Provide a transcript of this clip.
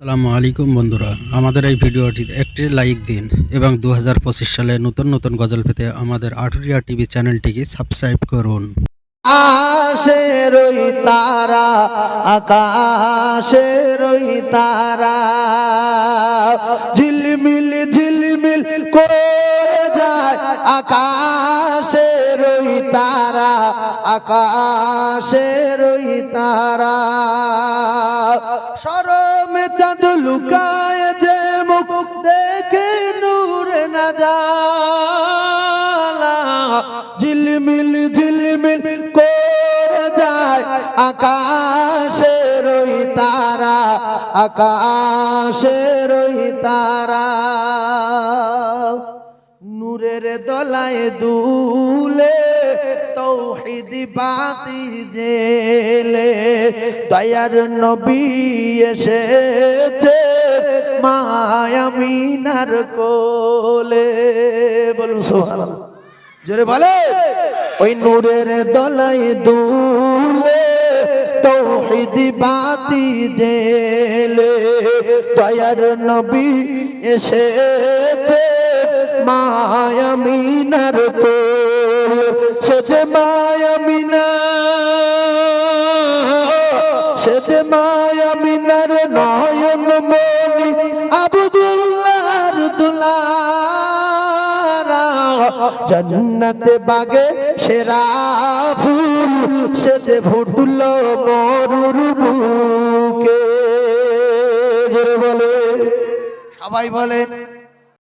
আসসালামু আলাইকুম বন্ধুরা। আমাদের এই ভিডিওটি একটি লাইক দিন এবং দু হাজার পঁচিশ সালে নতুন নতুন গজল পেতে আমাদের আটুরিয়া টিভি চ্যানেলটিকে সাবস্ক্রাইব করুন। আকাশে রই তারা আকাশে রই তারা, ঝিলমিল ঝিলমিল করে যায় আকাশে রই তারা আকাশে রই তারা। সরমে চাঁদ লুকায় যে মুখ দেখে নূর না জালা ঝিলমিল ঝিলমিল করে যায় আকাশে রই তারা আকাশে রই তারা। নূরের দলায় দুলে, তৌহিদ বাতি জেলে। দয়ার নবী এসেছে মায়ামিনার কোলে। বলুন সুবহানাল্লাহ। জোরে বলে, ওই নূরের দলাই দুলে, তৌহিদ বাতি জেলে। দয়ার নবী এসেছে মায়ামিনার কোল সে যে মায়ামিনা সে যে মায়ামিনার নয়ন মনি আবদুল্লাহর দুলারা। জন্নতে বাগে সেরা ফুল সে যে ফুটল মরুর বুকে। বলে। সবাই বলে